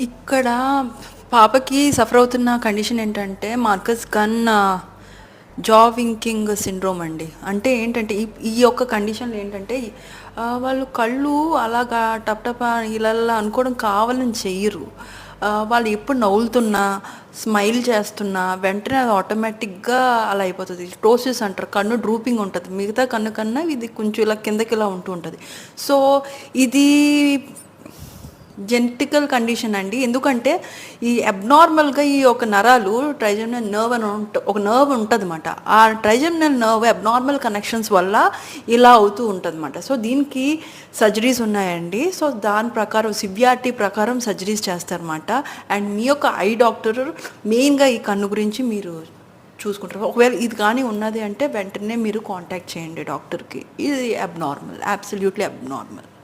ఇక్కడ పాపకి సఫర్ అవుతున్న కండిషన్ ఏంటంటే Marcus Gunn jaw winking syndrome అండి. అంటే ఏంటంటే ఈ ఈ యొక్క కండిషన్లో ఏంటంటే uh, వాళ్ళు కళ్ళు అలాగా టప్ టప్ ఇలా అనుకోవడం కావాలని చెయ్యరు. Uh, వాళ్ళు ఎప్పుడు నవ్వులుతున్నా స్మైల్ చేస్తున్నా వెంటనే అది ఆటోమేటిక్గా అలా అయిపోతుంది. టోసిస్ అంటారు. కన్ను డ్రూపింగ్ ఉంటుంది. మిగతా కన్ను కన్నా ఇది కొంచెం ఇలా కిందకి ఇలా ఉంటూ ఉంటుంది. సో ఇది జెనెటికల్ కండిషన్ అండి. ఎందుకంటే ఈ అబ్నార్మల్గా ఈ ఒక నరాలు ట్రైజమినల్ నర్వ్ అని ఉంట ఒక నర్వ్ ఉంటుందన్నమాట. ఆ ట్రైజమినల్ నర్వ్ అబ్నార్మల్ కనెక్షన్స్ వల్ల ఇలా అవుతూ ఉంటుంది సో దీనికి సర్జరీస్ ఉన్నాయండి. సో దాని ప్రకారం సివియారిటీ ప్రకారం సర్జరీస్ చేస్తారన్నమాట. అండ్ మీ యొక్క ఐ డాక్టర్ మెయిన్గా ఈ కన్ను గురించి మీరు చూసుకుంటారు. ఒకవేళ ఇది కానీ ఉన్నది అంటే వెంటనే మీరు కాంటాక్ట్ చేయండి డాక్టర్కి. ఇది అబ్నార్మల్ అబ్సల్యూట్లీ అబ్నార్మల్.